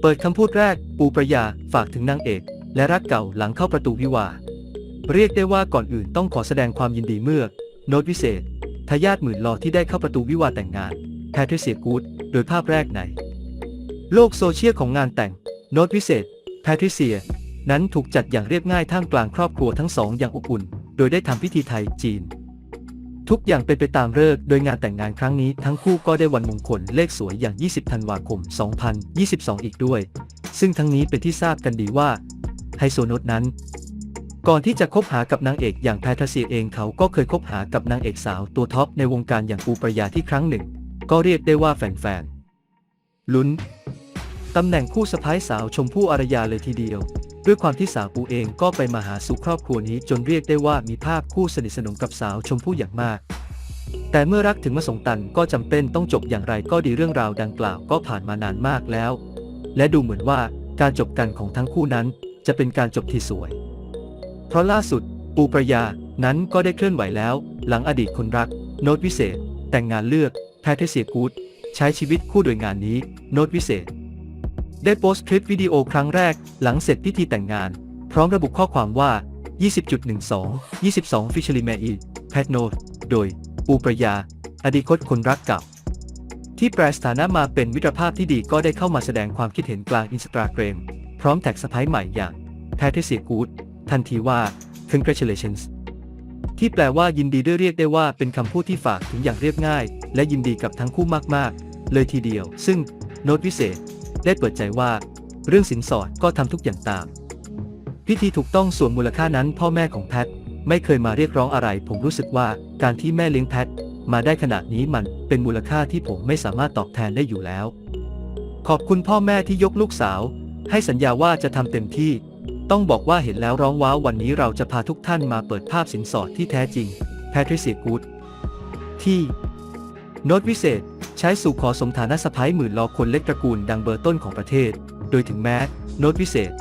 เปิดคำพูดแรก ปูประยาฝากถึงนางเอก และรักเก่าหลังเข้าประตูวิวา เรียกได้ว่าก่อนอื่นต้องขอแสดงความยินดีเมื่อ โน้ตวิเศษทายาทหมื่นลอที่ได้เข้าประตูวิวาแต่งงานแพทริเซียกูดโดยภาพแรกใน โลกโซเชียลของงานแต่ง โน้ตวิเศษแพทริเซีย นั้นถูกจัดอย่างเรียบง่ายท่ามกลางครอบครัวทั้งสองอย่างอบอุ่น โดยได้ทำพิธีไทยจีน ทุกอย่างเป็นไปตามฤกษ์โดยงานแต่งงานครั้งนี้ทั้งคู่ก็ได้วันมงคลเลขสวยอย่าง 20 ธันวาคม 2022 อีกด้วย ซึ่งทั้งนี้เป็นที่ทราบกันดีว่าไฮโซโนตนั้น ก่อนที่จะคบหากับนางเอกอย่างแพทริเซียเองเขาก็เคยคบหากับนางเอกสาวตัวท็อปในวงการอย่างปูประยาที่ครั้งหนึ่ง ก็เรียกได้ว่าแฟนๆลุ้นตำแหน่งคู่สะพ้ายสาวชมพู่อารยาเลยทีเดียว ด้วยความที่สาวปูเองก็ไปมาหาสู่ครอบครัวนี้จนเรียกได้ว่ามีภาพคู่สนิทสนมกับสาวชมพู่อย่างมาก แต่เมื่อรักถึงมาสงตันก็จำเป็นต้องจบอย่างไรก็ดีเรื่องราวดังกล่าวก็ผ่านมานานมากแล้ว และดูเหมือนว่าการจบกันของทั้งคู่นั้นจะเป็นการจบที่สวย เพราะล่าสุดปูประยานั้นก็ได้เคลื่อนไหวแล้ว หลังอดีตคนรัก โน้ตวิเศษ แต่งงานเลือกแพทริเซียกูดใช้ชีวิตคู่โดยงานนี้ โน้ตวิเศษ ได้โพสต์คลิปวิดีโอครั้งแรกหลังเสร็จพิธีแต่งงาน พร้อมระบุข้อความว่า 20.12 22 Fishery m a i p a t n o โดย ปูประยา อดีตคนรักเก่า ที่แปลสถานะมาเป็นมิตรภาพที่ดีก็ได้เข้ามาแสดงความคิดเห็นกลางอินสตาแกรมพร้อมแท็กสะพ้ายใหม่อย่างแพทริเซียกูดทันทีว่า congratulations ที่แปลว่ายินดีด้วยเรียกได้ว่าเป็นคำพูดที่ฝากถึงอย่างเรียบง่าย และยินดีกับทั้งคู่มาก ๆ เลยทีเดียว ซึ่งโน้ตวิเศษ ได้เปิดใจว่า เรื่องสินสอดก็ทำทุกอย่างตาม พิธีถูกต้องส่วนมูลค่านั้นพ่อแม่ของแพทไม่เคยมาเรียกร้องอะไร ผมรู้สึกว่าการที่แม่เลี้ยงแพทมาได้ขนาดนี้มันเป็นมูลค่าที่ผมไม่สามารถตอบแทนได้อยู่แล้ว ขอบคุณพ่อแม่ที่ยกลูกสาว ให้สัญญาว่าจะทำเต็มที่ ต้องบอกว่าเห็นแล้วร้องว้าววันนี้เราจะพาทุกท่านมาเปิดภาพสินสอดที่แท้จริงแพทริเซียกูดที่โน้ตวิเศษ ใช้สู่ขอสมฐานะสะพ้ายหมื่นลอคนเล็กตระกูลดังเบอร์ต้นของประเทศ โดยถึงแม้โน้ตวิเศษ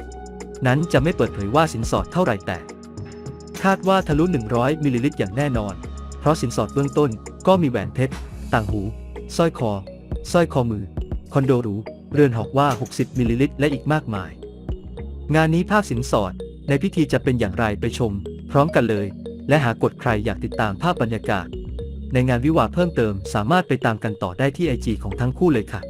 นั้นจะไม่เปิดเผยว่าสินสอดเท่าไหร่แต่ คาดว่าทะลุ 100 มิลลิลิตรอย่างแน่นอน เพราะสินสอดเบื้องต้นก็มีแหวนเพชร ต่างหู สร้อยคอ สร้อยคอมือ คอนโดหรู เรือนหอกว่า 60 มิลลิลิตรและอีกมากมาย งานนี้ภาพสินสอดในพิธีจะเป็นอย่างไรไปชม พร้อมกันเลย และหากกดใครอยากติดตามภาพบรรยากาศ ในงานวิวาเพิ่มเติม สามารถไปตามกันต่อได้ที่ไอจีของทั้งคู่เลยค่ะ